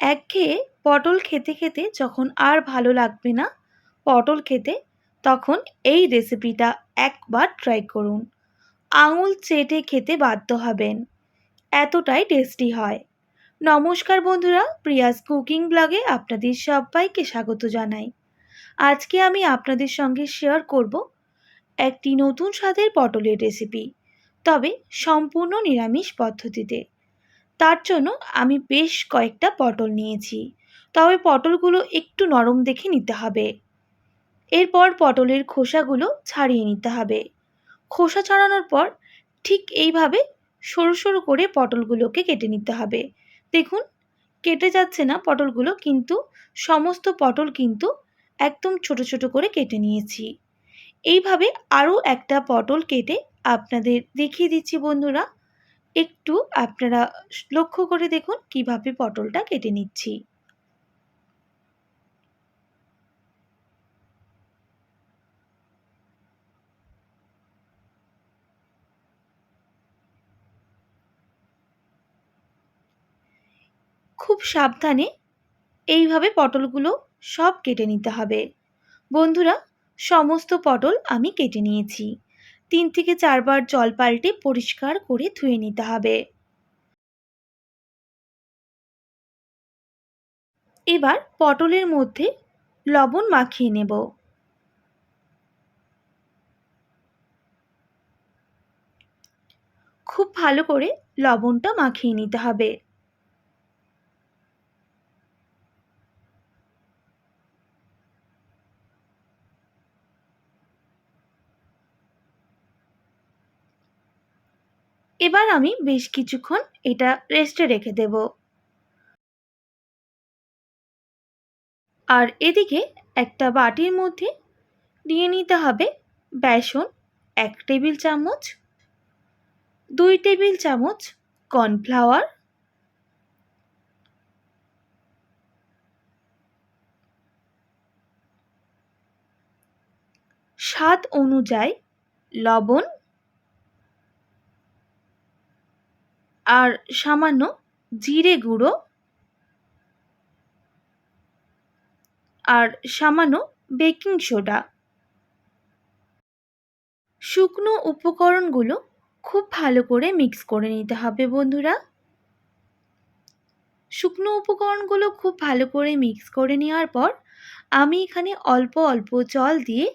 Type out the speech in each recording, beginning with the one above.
একঘেয়ে পটল খেতে খেতে যখন আর ভালো লাগবে না পটল খেতে, তখন এই রেসিপিটা একবার ট্রাই করুন। আঙুল চেটে খেতে বাধ্য হবেন। এতটাই টেস্টি হয়। নমস্কার বন্ধুরা, প্রিয়াস কুকিং ব্লগে আপনাদের সবাইকে স্বাগত জানাই। আজকে আমি আপনাদের সঙ্গে শেয়ার করব একটি নতুন স্বাদের পটলের রেসিপি তবে সম্পূর্ণ নিরামিষ পদ্ধতিতে। তার জন্য আমি বেশ কয়েকটা পটল নিয়েছি। তবে পটলগুলো একটু নরম দেখে নিতে হবে। এরপর পটলের খোসাগুলো ছাড়িয়ে নিতে হবে। খোসা ছাড়ানোর পর ঠিক এইভাবে সরু সরু করে পটলগুলোকে কেটে নিতে হবে। দেখুন, কেটে যাচ্ছে না পটলগুলো, কিন্তু সমস্ত পটল কিন্তু একদম ছোট ছোট করে কেটে নিয়েছি। এইভাবে আরও একটা পটল কেটে আপনাদের দেখিয়ে দিচ্ছি বন্ধুরা। একটু আপনারা লক্ষ্য করে দেখুন কীভাবে পটলটা কেটে নিচ্ছি। খুব সাবধানে এইভাবে পটলগুলো সব কেটে নিতে হবে। বন্ধুরা, সমস্ত পটল আমি কেটে নিয়েছি। তিন থেকে চারবার জল পাল্টে পরিষ্কার করে ধুয়ে নিতে হবে। এবার পটলের মধ্যে লবণ মাখিয়ে নেব। খুব ভালো করে লবণটা মাখিয়ে নিতে হবে। এবার আমি বেশ কিছুক্ষণ এটা রেস্টে রেখে দেব। আর এদিকে একটা বাটির মধ্যে নিয়ে নিতে হবে বেসন, এক টেবিল চামচ, দুই টেবিল চামচ কর্নফ্লাওয়ার, স্বাদ অনুযায়ী লবণ আর সামান্য জিরে গুঁড়ো আর সামান্য বেকিং সোডা। শুকনো উপকরণগুলো খুব ভালো করে মিক্স করে নিতে হবে বন্ধুরা। শুকনো উপকরণগুলো খুব ভালো করে মিক্স করে নেওয়ার পর আমি এখানে অল্প অল্প জল দিয়ে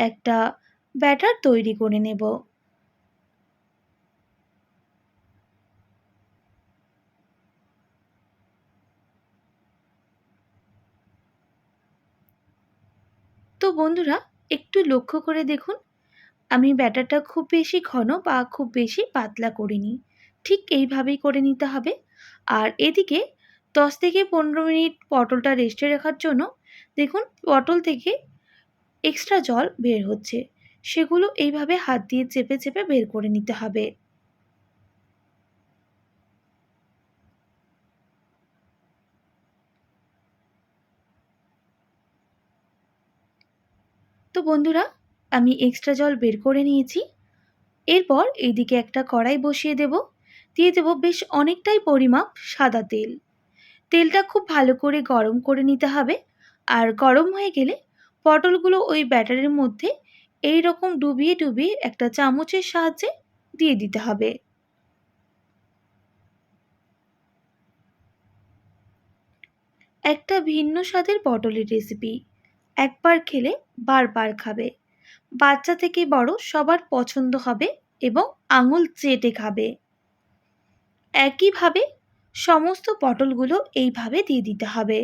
একটা ব্যাটার তৈরি করে নেব। তো বন্ধুরা, একটু লক্ষ্য করে দেখুন। আমি ব্যাটারটা খুব বেশি ঘন বা খুব বেশি পাতলা করিনি। ঠিক এইভাবেই করে নিতে হবে। আর এদিকে দশ থেকে পনেরো মিনিট পটলটা রেস্টে রাখার জন্য দেখুন, পটল থেকে এক্সট্রা জল বের হচ্ছে। সেগুলো এইভাবে হাত দিয়ে চেপে চেপে বের করে নিতে হবে। বন্ধুরা, আমি এক্সট্রা জল বের করে নিয়েছি। এরপর এইদিকে একটা কড়াই বসিয়ে দেব। দিয়ে দেব বেশ অনেকটাই পরিমাপ সাদা তেল। তেলটা খুব ভালো করে গরম করে নিতে হবে। আর গরম হয়ে গেলে পটলগুলো ওই ব্যাটারের মধ্যে এই রকম ডুবিয়ে ডুবিয়ে একটা চামচের সাহায্যে দিয়ে দিতে হবে। একটা ভিন্ন স্বাদের পটলের রেসিপি একবার খেলে বারবার খাবে। বাচ্চা থেকে বড় সবার পছন্দ হবে এবং আঙুল চেটে খাবে। একইভাবে সমস্ত পটলগুলো এইভাবে দিয়ে দিতে হবে।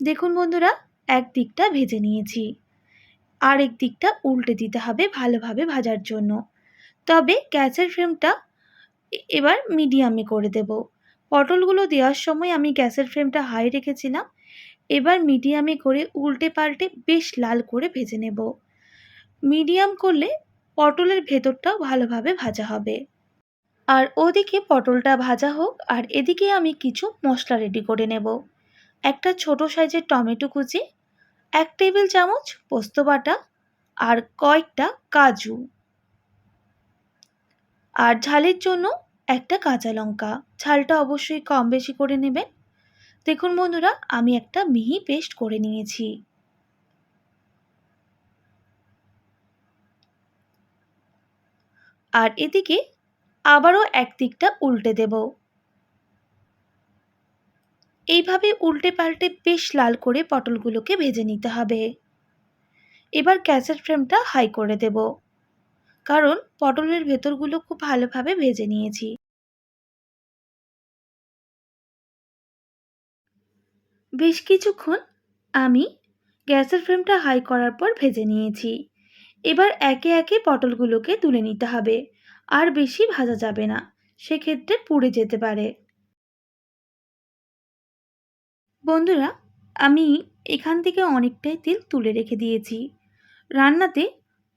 দেখুন বন্ধুরা এক দিকটা ভেজে নিয়েছি। আর এক দিকটা উল্টে দিতে হবে ভালোভাবে ভাজার জন্য। তবে গ্যাসের ফ্লেমটা এবার মিডিয়ামে করে দেব। পটলগুলো দেওয়ার সময় আমি গ্যাসের ফ্লেমটা হাই রেখেছিলাম এবার মিডিয়ামে করে উল্টে পাল্টে বেশ লাল করে ভেজে নেব। মিডিয়াম করলে পটলের ভেতরটাও ভালোভাবে ভাজা হবে। আর ওদিকে পটলটা ভাজা হোক, আর এদিকে আমি কিছু মশলা রেডি করে নেব। একটা ছোট সাইজের টমেটো কুচি, এক টেবিল চামচ পোস্ত বাটা, আর কয়েকটা কাজু। আর ঝালের জন্য একটা কাঁচা লঙ্কা। ঝালটা অবশ্যই কম বেশি করে নেবেন। দেখুন বন্ধুরা, আমি একটা মিহি পেস্ট করে নিয়েছি। আর এদিকে আবারও এক দিকটা উল্টে দেব। এইভাবে উল্টে পাল্টে বেশ লাল করে পটলগুলোকে ভেজে নিতে হবে। এবার গ্যাসের ফ্লেমটা হাই করে দেব। কারণ পটলের ভেতরগুলো খুব ভালোভাবে ভেজে নিয়েছি। বেশ কিছুক্ষণ আমি গ্যাসের ফ্লেমটা হাই করার পর ভেজে নিয়েছি। এবার একে একে পটলগুলোকে তুলে নিতে হবে। আর বেশি ভাজা যাবে না, সেক্ষেত্রে পুড়ে যেতে পারে। বন্ধুরা, আমি এখান থেকে অনেকটাই তেল তুলে রেখে দিয়েছি। রান্নাতে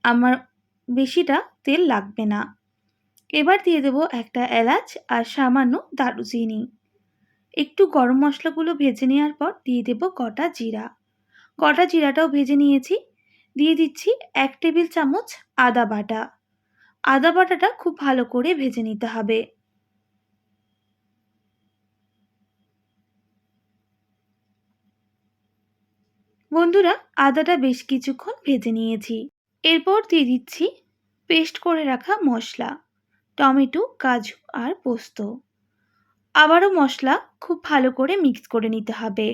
আমার বেশিটা তেল লাগবে না। এবার দিয়ে দেবো একটা এলাচ আর সামান্য দারুচিনি। একটু গরম মশলাগুলো ভেজে নেওয়ার পর দিয়ে দেব কটা জিরা। কটা জিরাটাও ভেজে নিয়েছি। দিয়ে দিচ্ছি এক টেবিল চামচ আদা বাটা। আদা বাটাটা খুব ভালো করে ভেজে নিতে হবে। বন্ধুরা, আদাটা বেশ কিছুক্ষণ ভেজে নিয়েছি। এরপর দিয়ে দিচ্ছি পেস্ট করে রাখা মশলা, টমেটো, কাজু আর পোস্ত। আবারও মশলা খুব ভালো করে মিক্স করে নিতে হবে।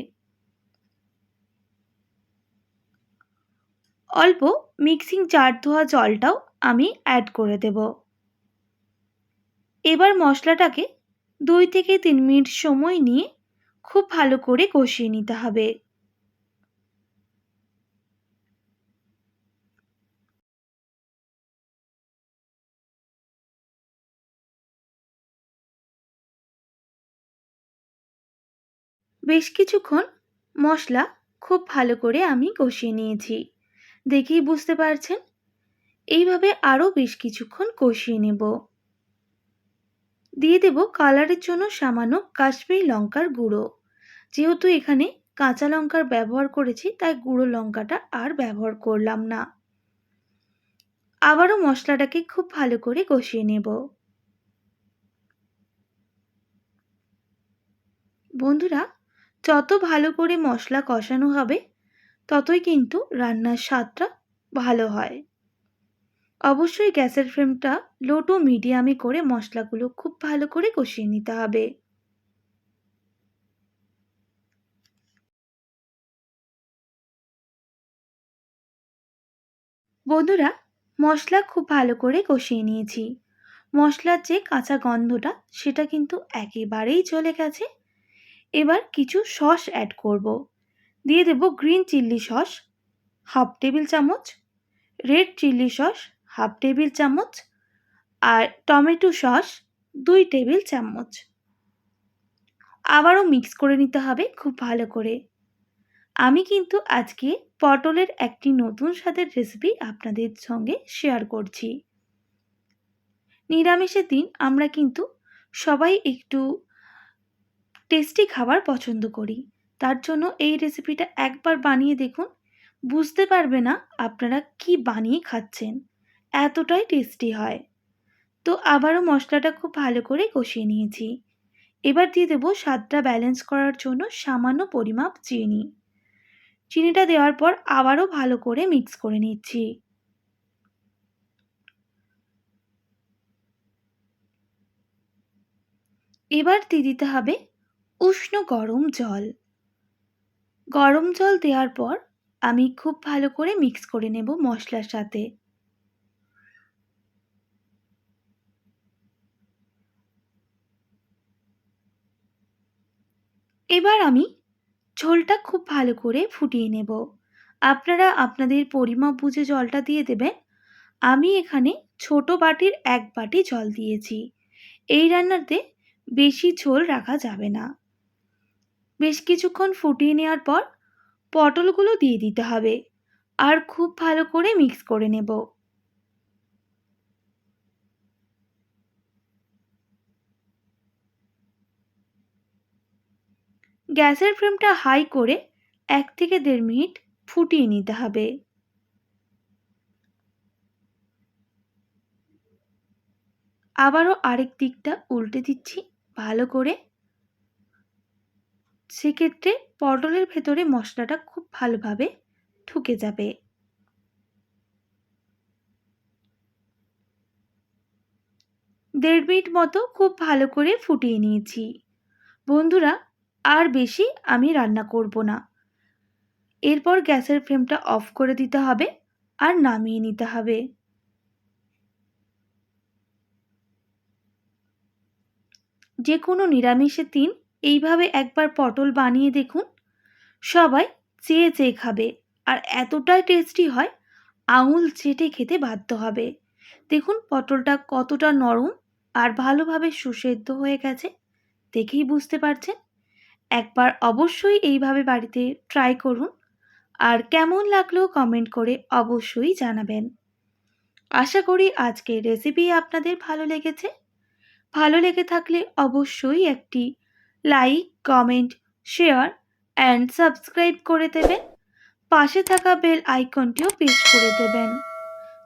অল্প মিক্সিং জার ধোয়া জলটাও আমি অ্যাড করে দেব। এবার মশলাটাকে দুই থেকে তিন মিনিট সময় নিয়ে খুব ভালো করে কষিয়ে নিতে হবে। বেশ কিছুক্ষণ মশলা খুব ভালো করে আমি কষিয়ে নিয়েছি। দেখেই বুঝতে পারছেন? এইভাবে আরও বেশ কিছুক্ষণ কষিয়ে নেব। দিয়ে দেব কালারের জন্য সামান্য কাশ্মীরি লঙ্কার গুঁড়ো। যেহেতু এখানে কাঁচা লঙ্কার ব্যবহার করেছি, তাই গুঁড়ো লঙ্কাটা আর ব্যবহার করলাম না। আবারও মশলাটাকে খুব ভালো করে কষিয়ে নেব। বন্ধুরা যত ভালো করে মশলা কষানো হবে, ততই কিন্তু রান্নার স্বাদটা ভালো হয়। অবশ্যই গ্যাসের ফ্লেমটা লো টু মিডিয়ামে করে মশলাগুলো খুব ভালো করে কষিয়ে নিতে হবে। বন্ধুরা, মশলা খুব ভালো করে কষিয়ে নিয়েছি। মশলার যে কাঁচা গন্ধটা, সেটা কিন্তু একেবারেই চলে গেছে। এবার কিছু সস অ্যাড করব। দিয়ে দেব green chilli sauce half table চামচ red chilli sauce half table চামচ, আর টমেটো সস, দুই টেবিল চামচ। আবারও মিক্স করে নিতে হবে খুব ভালো করে। আমি কিন্তু আজকে পটলের একটি নতুন স্বাদের রেসিপি আপনাদের সঙ্গে শেয়ার করছি। নিরামিষের দিন আমরা কিন্তু সবাই একটু টেস্টি খাবার পছন্দ করি। তার জন্য এই রেসিপিটা একবার বানিয়ে দেখুন। বুঝতে পারবে না আপনারা কি বানিয়ে খাচ্ছেন। এতটাই টেস্টি হয়। তো আবারও মশলাটা খুব ভালো করে কষিয়ে নিয়েছি। এবার দিয়ে দেবো স্বাদটা ব্যালেন্স করার জন্য সামান্য পরিমাপ চিনি। চিনিটা দেওয়ার পর আবারও ভালো করে মিক্স করে নিচ্ছি। এবার দিয়ে দিতে হবে উষ্ণ গরম জল। গরম জল দেওয়ার পর আমি খুব ভালো করে মিক্স করে নেব মশলার সাথে। এবার আমি ঝোলটা খুব ভালো করে ফুটিয়ে নেব। আপনারা আপনাদের পরিমাপ বুঝে জলটা দিয়ে দেবেন। আমি এখানে ছোট বাটির এক বাটি জল দিয়েছি। এই রান্নাতে বেশি ঝোল রাখা যাবে না। বেশ কিছুক্ষণ ফুটিয়ে নেওয়ার পর পটলগুলো দিয়ে দিতে হবে আর খুব ভালো করে মিক্স করে নেব। গ্যাসের ফ্লেমটা হাই করে এক থেকে দেড় মিনিট ফুটিয়ে নিতে হবে। আবারও আরেক দিকটা উল্টে দিচ্ছি ভালো করে। সেক্ষেত্রে পটলের ভেতরে মশলাটা খুব ভালোভাবে ঢুকে যাবে। দেড় মিনিট মতো খুব ভালো করে ফুটিয়ে নিয়েছি। বন্ধুরা, আর বেশি আমি রান্না করব না। এরপর গ্যাসের ফ্লেমটা অফ করে দিতে হবে আর নামিয়ে নিতে হবে। যে কোনো নিরামিষে দিন এইভাবে একবার পটল বানিয়ে দেখুন। সবাই চেয়ে চেয়ে খাবে আর এতটাই টেস্টি হয়, আঙুল চেটে খেতে বাধ্য হবে। দেখুন পটলটা কতটা নরম আর ভালোভাবে সুসেদ্ধ হয়ে গেছে, দেখেই বুঝতে পারছেন? একবার অবশ্যই এইভাবে বাড়িতে ট্রাই করুন আর কেমন লাগল কমেন্ট করে অবশ্যই জানাবেন। আশা করি আজকের রেসিপি আপনাদের ভালো লেগেছে। ভালো লেগে থাকলে অবশ্যই একটি like comment share and subscribe করে দেবেন। পাশে থাকা বেল আইকনটিও প্রেস করে দেবেন।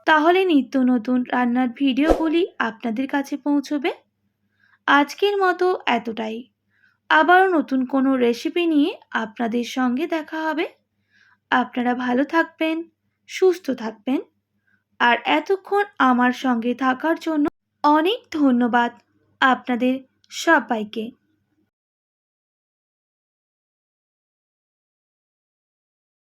তাহলে নিত্য নতুন রান্নার ভিডিওগুলি আপনাদের কাছে পৌঁছবে। আজকের মতো এতটাই। আবারও নতুন কোনো রেসিপি নিয়ে আপনাদের সঙ্গে দেখা হবে। আপনারা ভালো থাকবেন, সুস্থ থাকবেন। আর এতক্ষণ আমার সঙ্গে থাকার জন্য অনেক ধন্যবাদ আপনাদের সবাইকে।